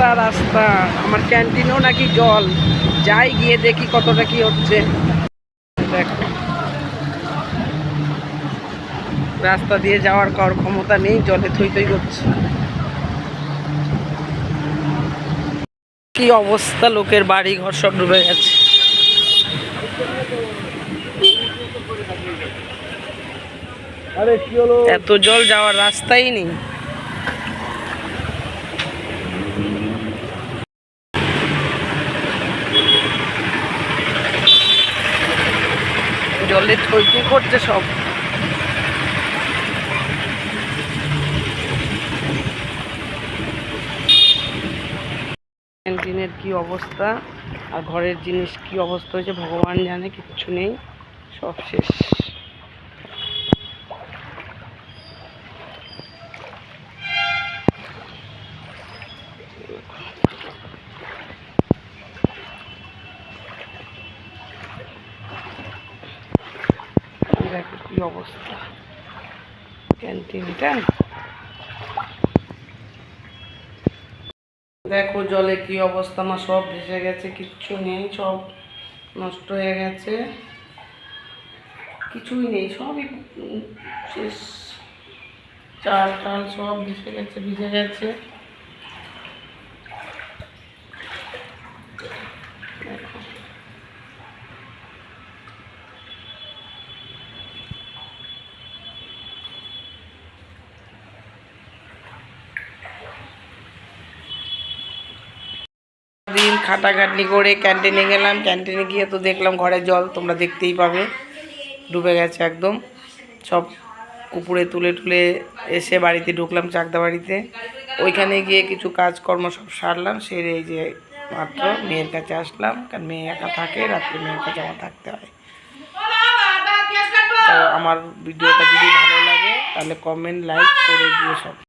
রাস্তা রাস্তা। আমার ক্যান্টিনেও নাকি জল। যাই গিয়ে দেখি কতটা কি হচ্ছে। দেখো। রাস্তা দিয়ে যাওয়ার কারোর ক্ষমতা নেই জলে থই থই করছে কি অবস্থা লোকের বাড়ি ঘর সব ডুবে গেছে। আরে এত জল যাওয়ার রাস্তাই নেই। জলে থই করছে সব। ক্যান্টিনের কি অবস্থা? আর ঘরের জিনিস কি অবস্থা হয়েছে, ভগবান জানে, কিচ্ছু নেই। সব শেষ। দেখো কি অবস্থা? ক্যান্টিনটা দেখো জলে কি অবস্থা, আমার সব ভেসে গেছে, কিচ্ছু নেই, সব নষ্ট হয়ে গেছে। কিছুই নেই, সবই শেষ। চাল টাল সব ভেসে গেছে, ভিজে গেছে দেখো। খাটাখাটনি করে ক্যান্টিনে গেলাম। ক্যান্টিনে গিয়ে তো দেখলাম ঘরের জল তোমরা দেখতেই পাবে। ডুবে গেছে একদম। সব উপরে তুলে তুলে এসে বাড়িতে ঢুকলাম চাকদা বাড়িতে। ওইখানে গিয়ে কিছু কাজকর্ম সব সারলাম। সেরে এই যে মাত্র মেয়ের কাছে আসলাম। কারণ মেয়ে একা থাকে, রাত্রে মেয়ের কাছে আমার থাকতে হয়। তো আমার ভিডিওটা যদি ভালো লাগে, তাহলে কমেন্ট লাইক করে দিয়ে সব।